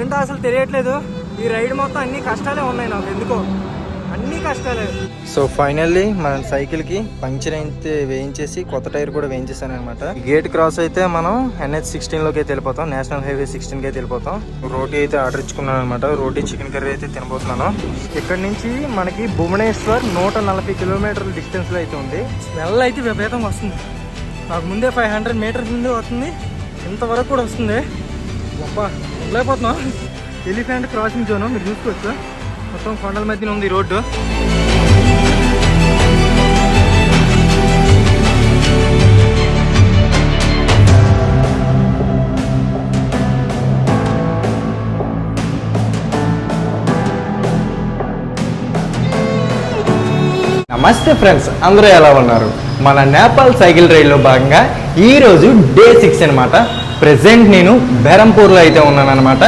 ఏంటో అసలు తెలియట్లేదు. ఈ రైడ్ మొత్తం అన్ని కష్టాలే ఉన్నాయి నాకు ఎందుకో? అన్ని కష్టాలే. సో ఫైనల్లీ మన సైకిల్కి పంక్చర్ అయితే వేయించేసి కొత్త టైర్ కూడా వేయించేసాను అనమాట గేట్ క్రాస్ అయితే మనం ఎన్హెచ్ సిక్స్టీన్లోకి అయితే వెళ్ళిపోతాం. నేషనల్ హైవే సిక్స్టీన్కి అయితే వెళ్ళిపోతాం. రోటీ అయితే ఆర్డర్ ఇచ్చుకున్నాను అనమాట రోటీ చికెన్ కర్రీ అయితే తినబోతున్నాను. ఇక్కడ నుంచి మనకి భువనేశ్వర్ నూట నలభై కిలోమీటర్ల డిస్టెన్స్లో అయితే ఉంది. స్మెల్ అయితే విపరీతంగా వస్తుంది. నాకు ముందే ఫైవ్ హండ్రెడ్ మీటర్స్ ముందే వస్తుంది. ఇంతవరకు కూడా వస్తుంది. గొప్ప లేకపోతున్నాం? ఎలిఫెంట్ క్రాసింగ్ జోన్ మీరు చూసుకోవచ్చు? మొత్తం కొండల మధ్యన ఉంది రోడ్డు. నమస్తే ఫ్రెండ్స్ అందరూ ఎలా ఉన్నారు? మన నేపాల్ సైకిల్ రైడ్లో భాగంగా ఈరోజు డే సిక్స్ అనమాట ప్రెసెంట్ నేను బెరంపూర్లో అయితే ఉన్నాను అనమాట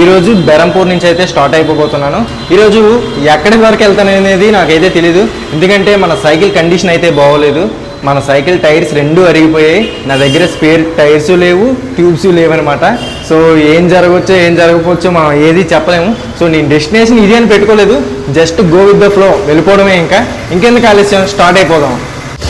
ఈరోజు బెరంపూర్ నుంచి అయితే స్టార్ట్ అయిపోతున్నాను ఈరోజు ఎక్కడి వరకు వెళ్తాను అనేది నాకైతే తెలీదు. ఎందుకంటే మన సైకిల్ కండిషన్ అయితే బాగోలేదు. మన సైకిల్ టైర్స్ రెండు అరిగిపోయాయి. నా దగ్గర స్పేర్ టైర్స్ లేవు ట్యూబ్స్ లేవనమాట సో ఏం జరగవచ్చో ఏం జరగకపోవచ్చో మనం ఏది చెప్పలేము. సో నేను డెస్టినేషన్ ఇది అని పెట్టుకోలేదు. Just go with the flow వెళ్ళిపోవడమే ఇంకా. ఇంకెందుకు ఆలస్యం? స్టార్ట్ అయిపోదాం.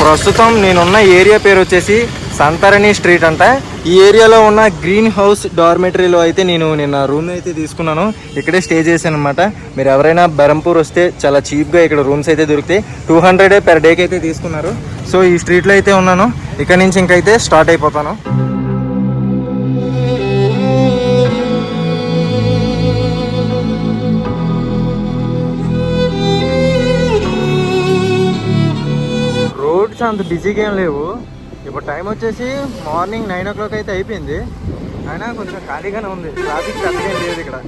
ప్రస్తుతం నేనున్న ఏరియా పేరు వచ్చేసి సంతరణి స్ట్రీట్ అంట. ఈ ఏరియాలో ఉన్న గ్రీన్ హౌస్ డార్మెటరీలో అయితే నేను నిన్న రూమ్ అయితే తీసుకున్నాను. ఇక్కడే స్టే చేశాను అనమాట మీరు ఎవరైనా బెరంపూర్ వస్తే చాలా చీప్గా ఇక్కడ రూమ్స్ అయితే దొరుకుతాయి. టూ హండ్రెడ్ పర్ డేకి అయితే తీసుకున్నారు. సో ఈ స్ట్రీట్లో అయితే ఉన్నాను. ఇక్కడ నుంచి ఇంకైతే స్టార్ట్ అయిపోతాను. రోడ్స్ అంత బిజీగా ఏం లేవు. ఇప్పుడు టైం వచ్చేసి మార్నింగ్ నైన్ ఓ క్లాక్ అయితే అయిపోయింది. అయినా కొంచెం ఖాళీగానే ఉంది. ట్రాఫిక్ పెద్దగా లేదు ఇక్కడ.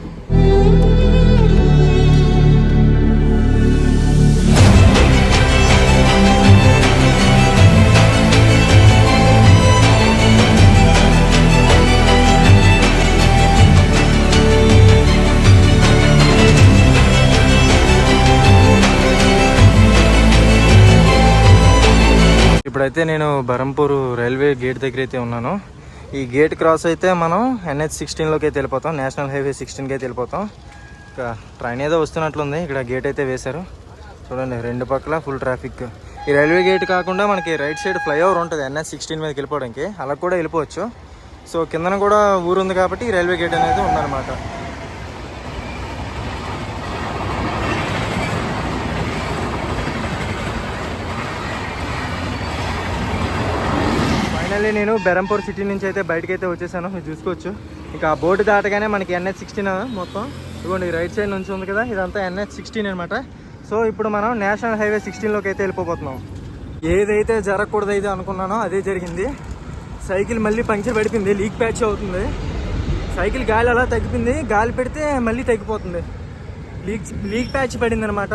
ఇప్పుడైతే నేను బరంపూర్ రైల్వే గేట్ దగ్గర అయితే ఉన్నాను. ఈ గేట్ క్రాస్ అయితే మనం ఎన్హెచ్ సిక్స్టీన్లోకి అయితే వెళ్ళిపోతాం. నేషనల్ హైవే సిక్స్టీన్కి అయితే వెళ్ళిపోతాం. ఇక ట్రైన్ ఏదో వస్తున్నట్లుంది. ఇక్కడ గేట్ అయితే వేశారు. చూడండి రెండు పక్కల ఫుల్ ట్రాఫిక్. ఈ రైల్వే గేట్ కాకుండా మనకి రైట్ సైడ్ ఫ్లైఓవర్ ఉంటుంది ఎన్హెచ్ సిక్స్టీన్ మీదకి వెళ్ళిపోవడానికి. అలా కూడా వెళ్ళిపోవచ్చు. సో కిందన కూడా ఊరు ఉంది కాబట్టి ఈ రైల్వే గేట్ అనేది ఉందన్నమాట. ఫైనల్లీ నేను బెరంపూర్ సిటీ నుంచి అయితే బయటకు అయితే వచ్చేసాను. మీరు చూసుకోవచ్చు. ఇంకా ఆ బోర్డు దాటగానే మనకి ఎన్హెచ్ సిక్స్టీన్ మొత్తం. ఇదిగోండి రైట్ సైడ్ నుంచి ఉంది కదా ఇదంతా ఎన్హెచ్ సిక్స్టీన్ అనమాట సో ఇప్పుడు మనం నేషనల్ హైవే సిక్స్టీన్లోకి అయితే వెళ్ళిపోతున్నాం ఏదైతే జరగకూడదు అయితే అనుకున్నానో అదే జరిగింది. సైకిల్ మళ్ళీ పంక్చర్ పడిపోయింది లీక్ ప్యాచ్ అవుతుంది. సైకిల్ గాలి అలా తగ్గిపోయింది గాలి పెడితే మళ్ళీ తగ్గిపోతుంది. లీక్ లీక్ ప్యాచ్ పడింది అనమాట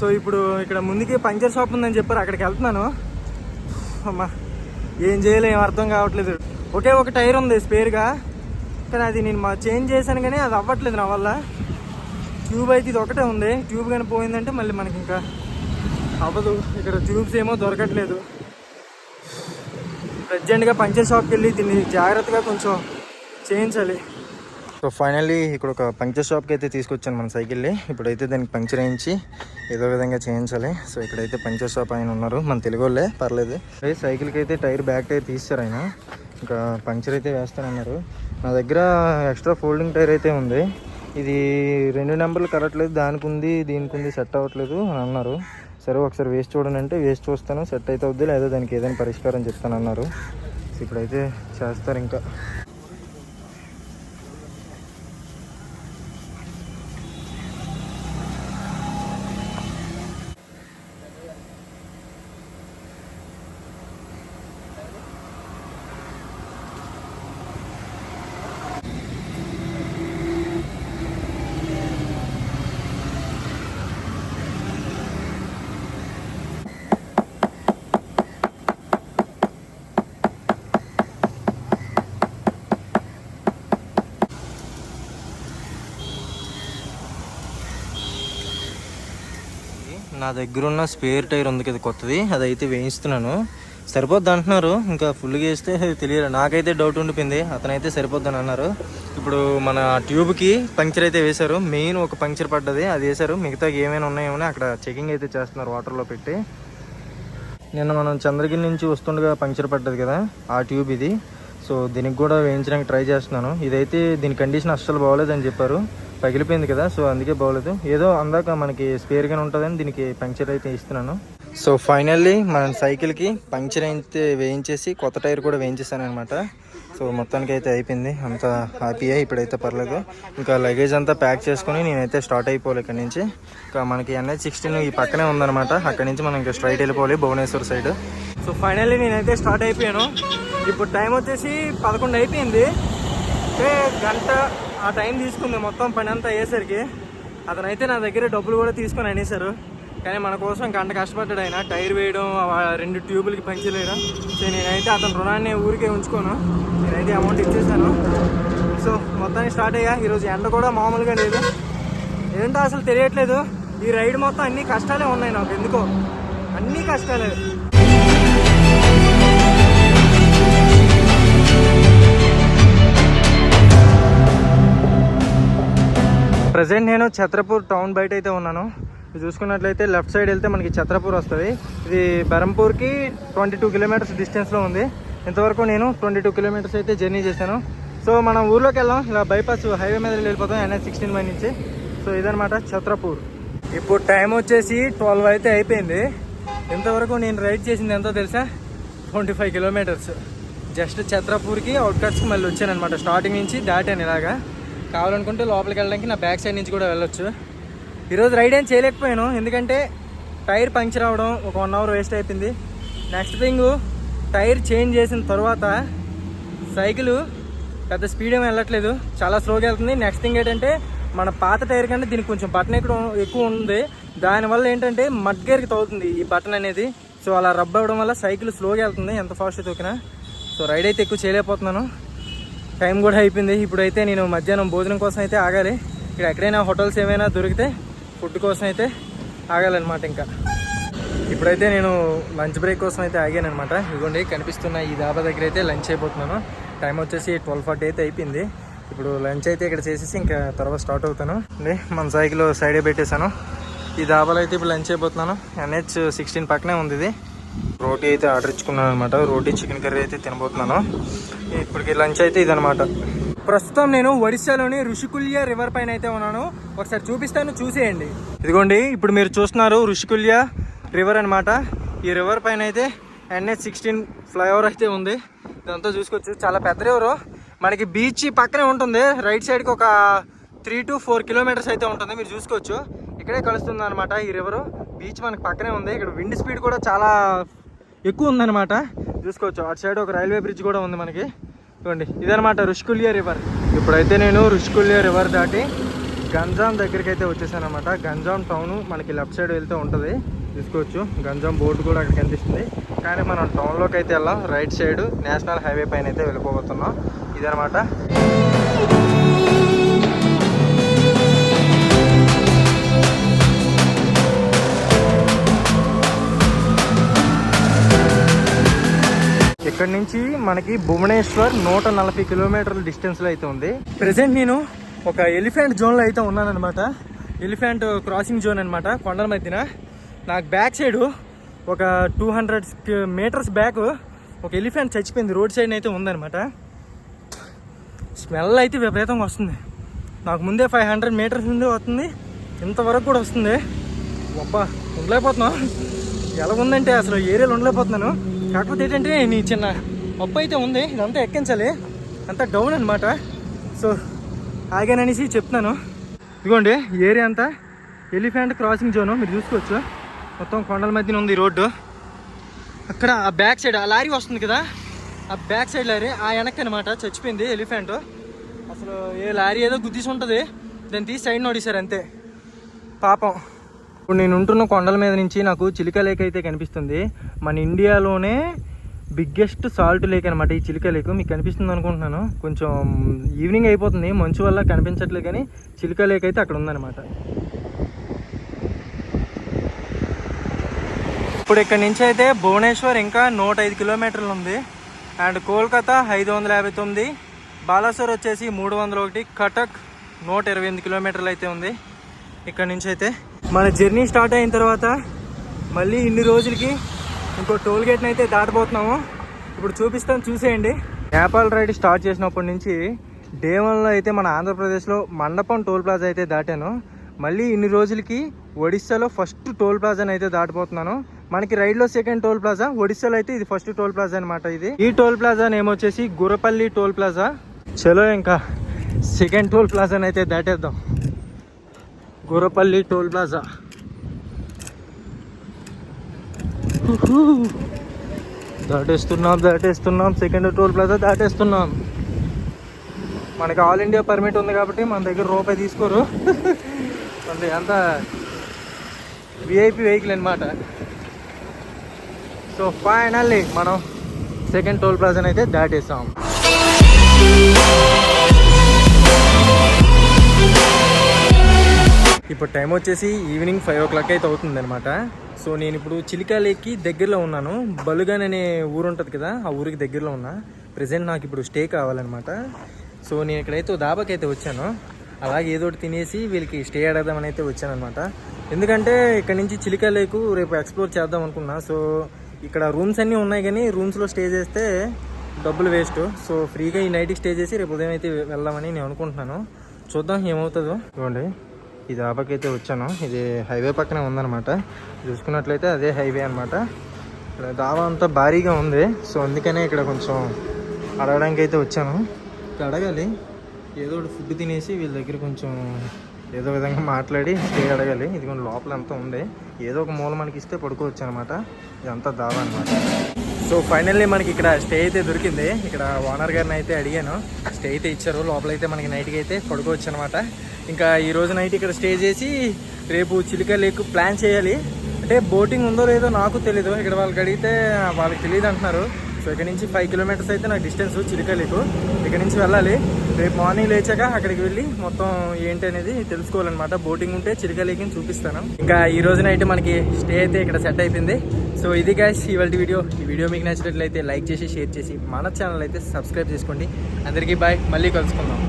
సో ఇప్పుడు ఇక్కడ ముందుకి పంక్చర్ షాప్ ఉందని చెప్పారు అక్కడికి వెళ్తున్నాను. అమ్మా. ఏం చేయలే ఏం అర్థం కావట్లేదు. ఒకే ఒక టైర్ ఉంది స్పేర్గా. కానీ అది నేను మా చేంజ్ చేశాను కానీ అది అవ్వట్లేదు నా వల్ల. ట్యూబ్ అయితే ఇది ఒకటే ఉంది. ట్యూబ్ కానీ పోయిందంటే మళ్ళీ మనకి ఇంకా అవ్వదు. ఇక్కడ ట్యూబ్స్ ఏమో దొరకట్లేదు. ప్రజెంట్గా పంచర్ షాప్కి వెళ్ళి దీన్ని జాగ్రత్తగా కొంచెం చేయించాలి. సో ఫైనల్లీ ఇక్కడ ఒక పంక్చర్ షాప్కి అయితే తీసుకొచ్చాను మన సైకిల్ని ఇప్పుడైతే దానికి పంక్చర్ వేయించి ఏదో విధంగా చేయించాలి. సో ఇక్కడైతే పంక్చర్ షాప్ ఆయన ఉన్నారు. మన తెలుగు వాళ్ళే పర్లేదు. అదే సైకిల్కి అయితే టైర్ బ్యాక్ టైర్ తీస్తారు ఆయన. ఇంకా పంక్చర్ అయితే వేస్తానన్నారు. నా దగ్గర ఎక్స్ట్రా ఫోల్డింగ్ టైర్ అయితే ఉంది. ఇది రెండు నెంబర్లు కరట్లేదు దానికి ఉంది దీనికి ఉంది సెట్ అవ్వట్లేదు అని అన్నారు. సరే ఒకసారి వేస్ట్ చూడండి అంటే వేస్ట్ చూస్తాను. సెట్ అయితే అవుద్ది లేదా దానికి ఏదైనా పరిష్కారం చెప్తాను అన్నారు ఇప్పుడైతే చేస్తారు ఇంకా. నా దగ్గర ఉన్న స్పేర్ టైర్ ఉంది కదా కొత్తది అదైతే వేయిస్తున్నాను. సరిపోద్ది అంటున్నారు? ఇంకా ఫుల్గా వేస్తే తెలియదు. నాకైతే డౌట్ ఉండిపోయింది. అతనైతే సరిపోద్దని అన్నారు. ఇప్పుడు మన ట్యూబ్కి పంక్చర్ అయితే వేశారు. మెయిన్ ఒక పంక్చర్ పడ్డది అది వేశారు. మిగతా ఏమైనా ఉన్నాయేమో అక్కడ చెకింగ్ అయితే చేస్తున్నారు వాటర్లో పెట్టి. నిన్న మనం చంద్రగిరి నుంచి వస్తుండగా పంక్చర్ పడ్డది కదా ఆ ట్యూబ్ ఇది. సో దీనికి కూడా వేయించడానికి ట్రై చేస్తున్నాను. ఇదైతే దీని కండిషన్ అస్సలు బాగోలేదని చెప్పారు. పగిలిపోయింది కదా సో అందుకే బాగోలేదు ఏదో అందాక మనకి స్పేర్గానే ఉంటుందని దీనికి పంక్చర్ అయితే ఇస్తున్నాను. సో ఫైనల్లీ మన సైకిల్కి పంక్చర్ అయితే వేయించేసి కొత్త టైర్ కూడా వేయించేసాను అనమాట సో మొత్తానికి అయితే అయిపోయింది. అంత హ్యాపీయే ఇప్పుడైతే పర్లేదు. ఇంకా లగేజ్ అంతా ప్యాక్ చేసుకుని నేనైతే స్టార్ట్ అయిపోవాలి ఇక్కడ నుంచి. ఇంకా మనకి ఎన్ఐ సిక్స్టీన్ ఈ పక్కనే ఉందన్నమాట. అక్కడ నుంచి మనం ఇంకా స్ట్రైట్ వెళ్ళిపోవాలి భువనేశ్వర్ సైడ్. సో ఫైనల్లీ నేనైతే స్టార్ట్ అయిపోయాను. ఇప్పుడు టైం వచ్చేసి పదకొండు అయిపోయింది. అంటే గంట ఆ టైం తీసుకుంది మొత్తం పని అంతా అయ్యేసరికి అతనైతే నా దగ్గర డబ్బులు కూడా తీసుకొని అనేసారు కానీ మన కోసం గంట కష్టపడ్డాడు ఆయన. టైర్ వేయడం ఆ రెండు ట్యూబులకి పంచర్ వేయడం. సో నేనైతే అతని రుణాన్ని ఊరికే ఉంచుకోను. నేనైతే అమౌంట్ ఇచ్చేసాను. సో మొత్తానికి స్టార్ట్ అయ్యా. ఈరోజు ఎండ కూడా మామూలుగా లేదు. ఏంటో అసలు తెలియట్లేదు. ఈ రైడ్ మొత్తం అన్ని కష్టాలే ఉన్నాయి నాకు. ఎందుకో? అన్నీ కష్టాలే. ప్రజెంట్ నేను ఛత్రపూర్ టౌన్ బయట అయితే ఉన్నాను. ఇది చూసుకున్నట్లయితే లెఫ్ట్ సైడ్ వెళ్తే మనకి ఛత్రపూర్ వస్తుంది. ఇది బెరంపూర్కి ట్వంటీ టూ కిలోమీటర్స్ డిస్టెన్స్లో ఉంది. ఇంతవరకు నేను ట్వంటీ టూ కిలోమీటర్స్ అయితే జర్నీ చేశాను. సో మనం ఊర్లోకి వెళ్ళాం ఇలా బైపాస్ హైవే మీద వెళ్ళిపోతాం. ఎన్ఎస్ సిక్స్టీన్ బై నుంచి. సో ఇదనమాట ఛత్రపూర్. ఇప్పుడు టైం వచ్చేసి ట్వెల్వ్ అయితే అయిపోయింది. ఇంతవరకు నేను రైడ్ చేసింది ఎంతో తెలుసా? Twenty five kilometres. జస్ట్ ఛత్రపూర్కి అవుట్కట్స్కి మళ్ళీ వచ్చాను అనమాట స్టార్టింగ్ నుంచి దాటాను ఇలాగా. కావాలనుకుంటే లోపలికి వెళ్ళడానికి నా బ్యాక్ సైడ్ నుంచి కూడా వెళ్ళొచ్చు. ఈరోజు రైడ్ ఏం చేయలేకపోయాను. ఎందుకంటే టైర్ పంక్చర్ అవ్వడం ఒక వన్ అవర్ వేస్ట్ అయిపోయింది. నెక్స్ట్ థింగ్ టైర్ చేంజ్ చేసిన తర్వాత సైకిల్ పెద్ద స్పీడ్ ఏమి వెళ్ళట్లేదు. చాలా స్లోగా వెళ్తుంది. నెక్స్ట్ థింగ్ ఏంటంటే మన పాత టైర్ కంటే దీనికి కొంచెం బటన్ ఇక్కడ ఎక్కువ ఉంది. దానివల్ల ఏంటంటే మడ్ గేర్కి తగ్గుతుంది ఈ బటన్ అనేది. సో అలా రబ్ అవ్వడం వల్ల సైకిల్ స్లోగా వెళ్తుంది. ఎంత ఫాస్ట్ తొక్కినా సో రైడ్ అయితే ఎక్కువ చేయలేకపోతున్నాను. టైం కూడా అయిపోయింది. ఇప్పుడైతే నేను మధ్యాహ్నం భోజనం కోసం అయితే ఆగాలి. ఇక్కడ ఎక్కడైనా హోటల్స్ ఏమైనా దొరికితే ఫుడ్ కోసం అయితే ఆగాలన్నమాట ఇంకా. ఇప్పుడైతే నేను లంచ్ బ్రేక్ కోసం అయితే ఆగాను అనమాట ఇదిగోండి కనిపిస్తున్న ఈ దాబా దగ్గర అయితే లంచ్ అయిపోతున్నాను. టైం వచ్చేసి ట్వెల్వ్ ఫార్టీ అయితే అయిపోయింది. ఇప్పుడు లంచ్ అయితే ఇక్కడ చేసేసి ఇంకా తర్వాత స్టార్ట్ అవుతాను. అండి మన సైకిల్ సైడే పెట్టేశాను. ఈ దాబాలో అయితే ఇప్పుడు లంచ్ అయిపోతున్నాను. ఎన్హెచ్ సిక్స్టీన్ పక్కనే ఉంది ఇది. రోటీ అయితే ఆర్డర్ ఇచ్చుకున్నాను అనమాట రోటీ చికెన్ కర్రీ అయితే తినబోతున్నాను. ఇప్పటికి లంచ్ అయితే ఇదనమాట ప్రస్తుతం నేను ఒడిశాలోని ఋషికుల్య రివర్ పైన అయితే ఉన్నాను. ఒకసారి చూపిస్తాను చూసేయండి. ఇదిగోండి ఇప్పుడు మీరు చూస్తున్నారు ఋషికుల్య రివర్ అనమాట ఈ రివర్ పైన అయితే ఎన్హెచ్ సిక్స్టీన్ ఫ్లైఓవర్ అయితే ఉంది. ఇదంతా చూసుకోవచ్చు. చాలా పెద్ద రివర్. మనకి బీచ్ పక్కనే ఉంటుంది. రైట్ సైడ్కి ఒక త్రీ టు ఫోర్ కిలోమీటర్స్ అయితే ఉంటుంది. మీరు చూసుకోవచ్చు. ఇక్కడే కలుస్తుంది అనమాట ఈ రివర్ బీచ్ మనకి పక్కనే ఉంది. ఇక్కడ విండ్ స్పీడ్ కూడా చాలా ఎక్కువ ఉందన్నమాట. చూసుకోవచ్చు. అటు సైడ్ ఒక రైల్వే బ్రిడ్జ్ కూడా ఉంది మనకి. చూడండి ఇదనమాట రుషికుల్య రివర్ ఇప్పుడైతే నేను రుషికుల్య రివర్ దాటి గంజాం దగ్గరికి అయితే వచ్చేసాను అనమాట గంజాం టౌన్ మనకి లెఫ్ట్ సైడ్ వెళ్తే ఉంటుంది. చూసుకోవచ్చు. గంజాం బోర్డు కూడా అక్కడ కనిపిస్తుంది. కానీ మనం టౌన్లోకి అయితే వెళ్ళాం. రైట్ సైడ్ నేషనల్ హైవే పైన అయితే వెళ్ళిపోబోతున్నాం ఇదనమాట ఇక్కడ నుంచి మనకి భువనేశ్వర్ నూట నలభై కిలోమీటర్ల డిస్టెన్స్లో అయితే ఉంది. ప్రెసెంట్ నేను ఒక ఎలిఫెంట్ జోన్లో అయితే ఉన్నానన్నమాట. ఎలిఫెంట్ క్రాసింగ్ జోన్ అనమాట కొండల మధ్యన. నాకు బ్యాక్ సైడ్ ఒక టూ హండ్రెడ్ మీటర్స్ బ్యాక్ ఒక ఎలిఫెంట్ చచ్చిపోయింది. రోడ్ సైడ్ అయితే ఉందనమాట స్మెల్ అయితే విపరీతంగా వస్తుంది. నాకు ముందే ఫైవ్ హండ్రెడ్ మీటర్స్ నుండి వస్తుంది. ఇంతవరకు కూడా వస్తుంది. అబ్బా ఉండలేకపోతున్నాం ఎలా ఉందంటే అసలు ఏరియాలో ఉండలేకపోతున్నాను. కాకపోతే ఏంటంటే నీ చిన్న అప్పు అయితే ఉంది ఇదంతా ఎక్కించాలి. అంతా డౌన్ అనమాట సో ఆగాననేసి చెప్తున్నాను. ఇదిగోండి ఏరియా అంతా ఎలిఫెంట్ క్రాసింగ్ జోను మీరు చూసుకోవచ్చు. మొత్తం కొండల మధ్యన ఉంది రోడ్డు. అక్కడ ఆ బ్యాక్ సైడ్ ఆ లారీ వస్తుంది కదా ఆ బ్యాక్ సైడ్ లారీ ఆ వెనక్కి అనమాట చచ్చిపోయింది ఎలిఫెంట్. అసలు ఏ లారీ ఏదో గుద్దీసి ఉంటుంది. దాన్ని తీసి సైడ్ నోడేశారు అంతే. పాపం. ఇప్పుడు నేను ఉంటున్న కొండల మీద నుంచి నాకు చిలిక లేక్ అయితే కనిపిస్తుంది. మన ఇండియాలోనే బిగ్గెస్ట్ సాల్ట్ లేక్ అనమాట ఈ చిలిక లేక్ మీకు కనిపిస్తుంది అనుకుంటున్నాను. కొంచెం ఈవినింగ్ అయిపోతుంది. మంచు వల్ల కనిపించట్లేదు కానీ చిలిక లేక్ అయితే అక్కడ ఉందన్నమాట. ఇప్పుడు ఇక్కడ నుంచి అయితే భువనేశ్వర్ ఇంకా నూట ఐదు కిలోమీటర్లు ఉంది. అండ్ కోల్కతా ఐదు వందల యాభై తొమ్మిది బాలాసోర్ వచ్చేసి మూడు వందల ఒకటి కటక్ నూట ఇరవై ఎనిమిది కిలోమీటర్లు అయితే ఉంది. ఇక్కడ నుంచి అయితే మన జర్నీ స్టార్ట్ అయిన తర్వాత మళ్ళీ ఇన్ని రోజులకి ఇంకో టోల్ గేట్ని అయితే దాటబోతున్నాము. ఇప్పుడు చూపిస్తాను చూసేయండి. నేపాల్ రైడ్ స్టార్ట్ చేసినప్పటి నుంచి డే వన్లో అయితే మన ఆంధ్రప్రదేశ్లో మండపం టోల్ ప్లాజా అయితే దాటాను. మళ్ళీ ఇన్ని రోజులకి ఒడిస్సాలో ఫస్ట్ టోల్ ప్లాజాని అయితే దాటిపోతున్నాను మనకి రైడ్లో సెకండ్ టోల్ ప్లాజా ఒడిస్సాలో అయితే ఇది ఫస్ట్ టోల్ ప్లాజా అనమాట ఇది. ఈ టోల్ ప్లాజా నేమ్ వచ్చేసి గురపల్లి టోల్ ప్లాజా. చలో ఇంకా సెకండ్ టోల్ ప్లాజాని అయితే దాటేద్దాం. Gurapalli toll plaza. దాటేస్తున్నాం దాటేస్తున్నాం. సెకండ్ టోల్ ప్లాజా దాటేస్తున్నాం. మనకి ఆల్ ఇండియా పర్మిట్ ఉంది కాబట్టి మన దగ్గర రూపాయి తీసుకోరు. మనది అంతా విఐపి వెహికల్ అనమాట సో ఫైనల్లీ మనం సెకండ్ టోల్ ప్లాజాని అయితే దాటేసాం. ఇప్పుడు టైం వచ్చేసి ఈవినింగ్ ఫైవ్ ఓ క్లాక్ అయితే అవుతుంది అనమాట సో నేను ఇప్పుడు చిలికా లేక్కి దగ్గరలో ఉన్నాను. బలుగాన్ అనే ఊరు ఉంటుంది కదా ఆ ఊరికి దగ్గరలో ఉన్నా. ప్రజెంట్ నాకు ఇప్పుడు స్టే కావాలన్నమాట. సో నేను ఇక్కడైతే దాబాకి అయితే వచ్చాను. అలాగే ఏదో ఒకటి తినేసి వీళ్ళకి స్టే అడగదామని అయితే వచ్చాను అనమాట ఎందుకంటే ఇక్కడ నుంచి చిలికా లేకు రేపు ఎక్స్ప్లోర్ చేద్దాం అనుకున్నా. సో ఇక్కడ రూమ్స్ అన్నీ ఉన్నాయి కానీ రూమ్స్లో స్టే చేస్తే డబ్బులు వేస్ట్. సో ఫ్రీగా ఈ నైట్కి స్టే చేసి రేపు ఉదయం అయితే వెళ్దామని నేను అనుకుంటున్నాను. చూద్దాం ఏమవుతుందో. చూడండి ఈ దాబాకి అయితే వచ్చాను. ఇది హైవే పక్కనే ఉందన్నమాట. చూసుకున్నట్లయితే అదే హైవే అనమాట ఇక్కడ దాబా అంతా భారీగా ఉంది. సో అందుకనే ఇక్కడ కొంచెం అడగడానికి అయితే వచ్చాను. ఇక్కడ అడగాలి. ఏదో ఒకటి ఫుడ్ తినేసి వీళ్ళ దగ్గర కొంచెం ఏదో విధంగా మాట్లాడి స్టే అడగాలి. ఇది కొంచెం లోపల అంతా ఉంది. ఏదో ఒక మూల మనకి ఇస్తే పడుకోవచ్చు అనమాట ఇదంతా దాబా అనమాట సో ఫైనల్లీ మనకి ఇక్కడ స్టే అయితే దొరికింది. ఇక్కడ ఓనర్ గారిని అయితే అడిగాను. స్టే అయితే ఇచ్చారు. లోపల అయితే మనకి నైట్కి అయితే పడుకోవచ్చు అనమాట ఇంకా ఈ రోజు నైట్ ఇక్కడ స్టే చేసి రేపు చిలిక లేక్ ప్లాన్ చేయాలి. అంటే బోటింగ్ ఉందో లేదో నాకు తెలీదు. ఇక్కడ వాళ్ళకి అడిగితే వాళ్ళకి తెలియదు అంటున్నారు. సో ఇక్కడ నుంచి ఫైవ్ కిలోమీటర్స్ అయితే నాకు డిస్టెన్స్ చిరుకలేకు ఇక్కడ నుంచి వెళ్ళాలి. రేపు మార్నింగ్ లేచాక అక్కడికి వెళ్ళి మొత్తం ఏంటి అనేది తెలుసుకోవాలన్నమాట. బోటింగ్ ఉంటే చిలిక చూపిస్తాను. ఇంకా ఈ రోజు నైట్ మనకి స్టే అయితే ఇక్కడ సెట్ అయిపోయింది. సో ఇది గైస్ ఇవాళ వీడియో ఈ వీడియో మీకు నచ్చినట్లయితే లైక్ చేసి షేర్ చేసి మన ఛానల్ అయితే సబ్స్క్రైబ్ చేసుకోండి. అందరికీ బాయ్ మళ్ళీ కలుసుకుందాం.